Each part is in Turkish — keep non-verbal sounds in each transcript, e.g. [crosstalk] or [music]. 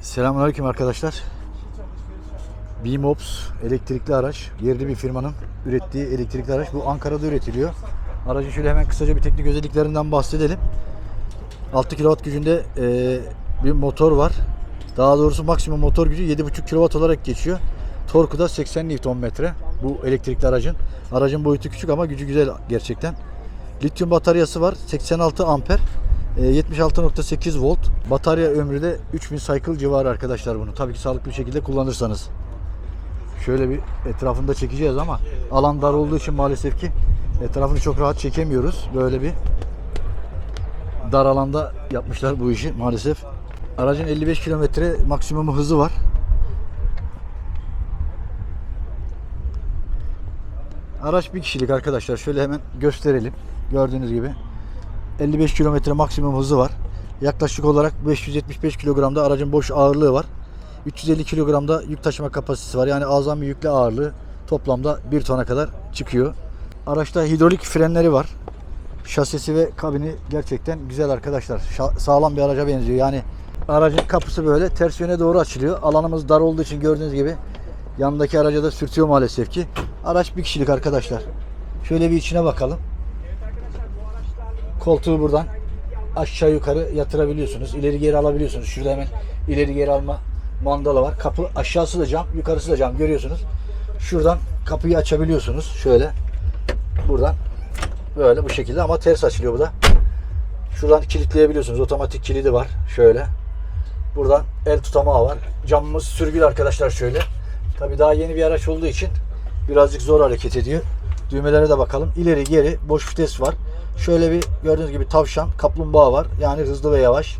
Selamünaleyküm arkadaşlar. Beamops elektrikli araç. Yerli bir firmanın ürettiği elektrikli araç. Bu Ankara'da üretiliyor. Aracın şöyle hemen kısaca bir teknik özelliklerinden bahsedelim. 6 kW gücünde e, bir motor var. Daha doğrusu maksimum motor gücü 7,5 kW olarak geçiyor. Torku da 80 Nm. Bu elektrikli aracın. Aracın boyutu küçük ama gücü güzel gerçekten. Lityum bataryası var. 86 amper. E, 76.8 volt. Batarya ömrü de 3000 cycle civarı arkadaşlar bunu. Tabii ki sağlıklı bir şekilde kullanırsanız. Şöyle bir etrafında çekeceğiz ama alan dar olduğu için maalesef ki etrafını çok rahat çekemiyoruz. Böyle bir dar alanda yapmışlar bu işi maalesef. Aracın 55 kilometre maksimum hızı var. Araç bir kişilik arkadaşlar. Şöyle hemen gösterelim. Gördüğünüz gibi 55 kilometre maksimum hızı var. Yaklaşık olarak 575 kilogramda aracın boş ağırlığı var. 350 kilogramda yük taşıma kapasitesi var. Yani azami yüklü ağırlığı toplamda 1 tona kadar çıkıyor. Araçta hidrolik frenleri var. Şasisi ve kabini gerçekten güzel arkadaşlar. Şa- sağlam bir araca benziyor. Yani aracın kapısı böyle ters yöne doğru açılıyor. Alanımız dar olduğu için gördüğünüz gibi yanındaki araca da sürtüyor maalesef ki. Araç bir kişilik arkadaşlar. Şöyle bir içine bakalım. Koltuğu buradan aşağı yukarı yatırabiliyorsunuz. İleri geri alabiliyorsunuz. Şurada hemen ileri geri alma mandalı var. Kapı aşağısı da cam, yukarısı da cam görüyorsunuz. Şuradan kapıyı açabiliyorsunuz. Şöyle. Buradan böyle bu şekilde ama ters açılıyor bu da. Şuradan kilitleyebiliyorsunuz. Otomatik kilidi var. Şöyle. Buradan el tutamağı var. Camımız sürgülü arkadaşlar şöyle. Tabi daha yeni bir araç olduğu için birazcık zor hareket ediyor. Düğmelere de bakalım. İleri geri boş vites var. Şöyle bir gördüğünüz gibi tavşan, kaplumbağa var. Yani hızlı ve yavaş.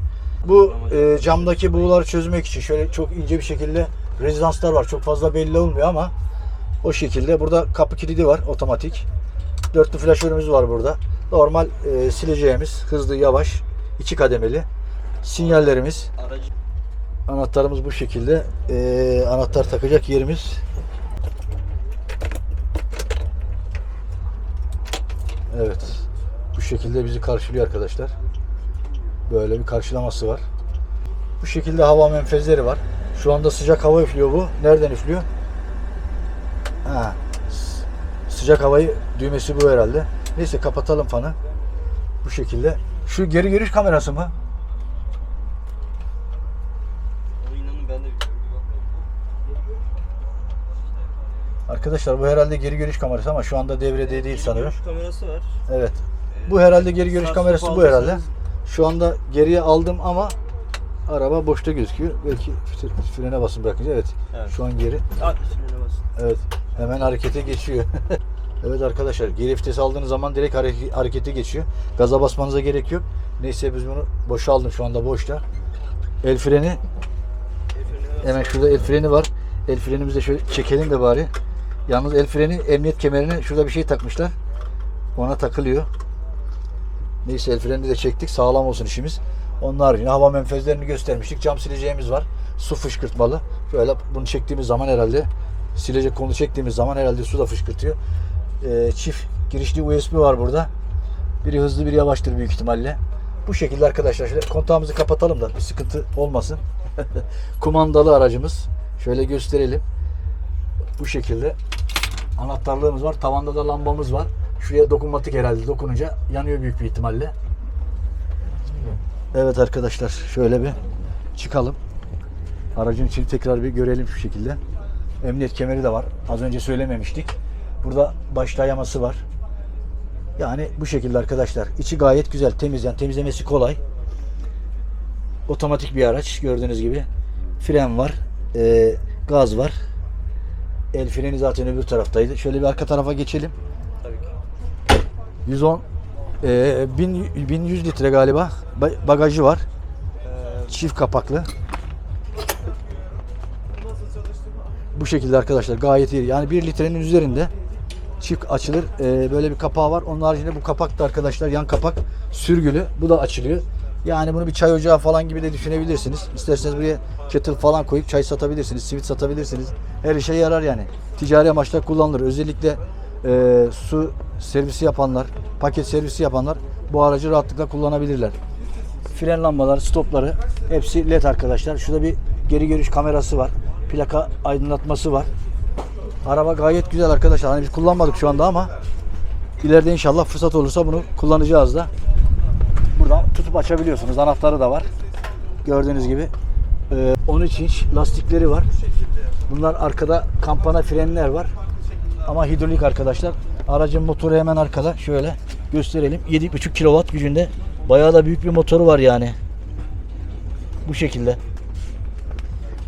Bu e, camdaki buğuları çözmek için şöyle çok ince bir şekilde rezidanslar var. Çok fazla belli olmuyor ama o şekilde. Burada kapı kilidi var otomatik. Dörtlü flaşörümüz var burada. Normal e, sileceğimiz hızlı yavaş iki kademeli. Sinyallerimiz Anahtarımız bu şekilde. Ee, anahtar takacak yerimiz. Evet. Bu şekilde bizi karşılıyor arkadaşlar. Böyle bir karşılaması var. Bu şekilde hava menfezleri var. Şu anda sıcak hava üflüyor bu. Nereden üflüyor? Ha. Sıcak havayı düğmesi bu herhalde. Neyse kapatalım fanı. Bu şekilde. Şu geri görüş kamerası mı? o inanın ben de bilmiyorum. Arkadaşlar bu herhalde geri görüş kamerası ama şu anda devrede değil sanıyorum. Görüş kamerası var. Evet. Bu herhalde geri görüş Sağ kamerası bu herhalde. Şu anda geriye aldım ama araba boşta gözüküyor. Belki fre- frene basın bırakınca evet. Evet. Şu an geri. At frene basın. Evet. Hemen harekete geçiyor. [laughs] evet arkadaşlar geri vites aldığınız zaman direkt hare- harekete geçiyor. Gaza basmanıza gerek yok. Neyse biz bunu boşa aldım şu anda boşta. El freni El frene Hemen şurada el freni var. El frenimizi de şöyle çekelim de bari. Yalnız el freni emniyet kemerine şurada bir şey takmışlar. Ona takılıyor. Neyse el freni de çektik. Sağlam olsun işimiz. Onun haricinde hava menfezlerini göstermiştik. Cam sileceğimiz var. Su fışkırtmalı. Böyle bunu çektiğimiz zaman herhalde silecek kolu çektiğimiz zaman herhalde su da fışkırtıyor. Ee, çift girişli USB var burada. Biri hızlı biri yavaştır büyük ihtimalle. Bu şekilde arkadaşlar. Şöyle kontağımızı kapatalım da bir sıkıntı olmasın. [laughs] Kumandalı aracımız. Şöyle gösterelim. Bu şekilde anahtarlığımız var. Tavanda da lambamız var. Şuraya dokunmatik herhalde. Dokununca yanıyor büyük bir ihtimalle. Evet arkadaşlar şöyle bir çıkalım. Aracın içini tekrar bir görelim şu şekilde. Emniyet kemeri de var. Az önce söylememiştik. Burada baş dayaması var. Yani bu şekilde arkadaşlar. İçi gayet güzel, temiz yani temizlemesi kolay. Otomatik bir araç gördüğünüz gibi. Fren var, e, gaz var. El freni zaten öbür taraftaydı. Şöyle bir arka tarafa geçelim. Tabii ki. 110 e, 1000 1100 litre galiba Ba- bagajı var. Ee, Çift kapaklı. Bu şekilde arkadaşlar gayet iyi. Yani 1 litrenin üzerinde çift açılır. Ee, böyle bir kapağı var. Onun haricinde bu kapak da arkadaşlar yan kapak sürgülü. Bu da açılıyor. Yani bunu bir çay ocağı falan gibi de düşünebilirsiniz. İsterseniz buraya kettle falan koyup çay satabilirsiniz, simit satabilirsiniz. Her işe yarar yani. Ticari amaçla kullanılır. Özellikle e, su servisi yapanlar, paket servisi yapanlar bu aracı rahatlıkla kullanabilirler. Fren lambaları, stopları hepsi led arkadaşlar. Şurada bir geri görüş kamerası var. Plaka aydınlatması var. Araba gayet güzel arkadaşlar. Hani biz kullanmadık şu anda ama ileride inşallah fırsat olursa bunu kullanacağız da. Tutup açabiliyorsunuz. Anahtarı da var. Gördüğünüz gibi. Ee, 13 inç lastikleri var. Bunlar arkada kampana frenler var. Ama hidrolik arkadaşlar. Aracın motoru hemen arkada. Şöyle gösterelim. 7,5 kW gücünde. Bayağı da büyük bir motoru var yani. Bu şekilde.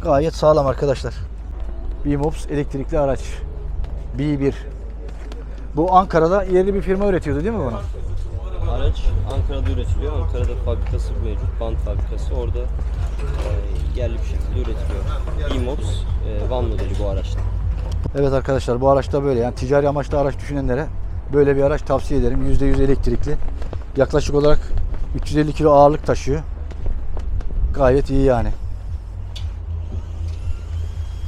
Gayet sağlam arkadaşlar. B-Mops elektrikli araç. B1. Bu Ankara'da yerli bir firma üretiyordu değil mi bunu? Ankara'da üretiliyor. Ankara'da fabrikası mevcut. Band fabrikası. Orada e, yerli bir şekilde üretiliyor. B-Mops e, Van modeli bu araçta. Evet arkadaşlar bu araçta böyle yani ticari amaçlı araç düşünenlere böyle bir araç tavsiye ederim. %100 elektrikli. Yaklaşık olarak 350 kilo ağırlık taşıyor. Gayet iyi yani.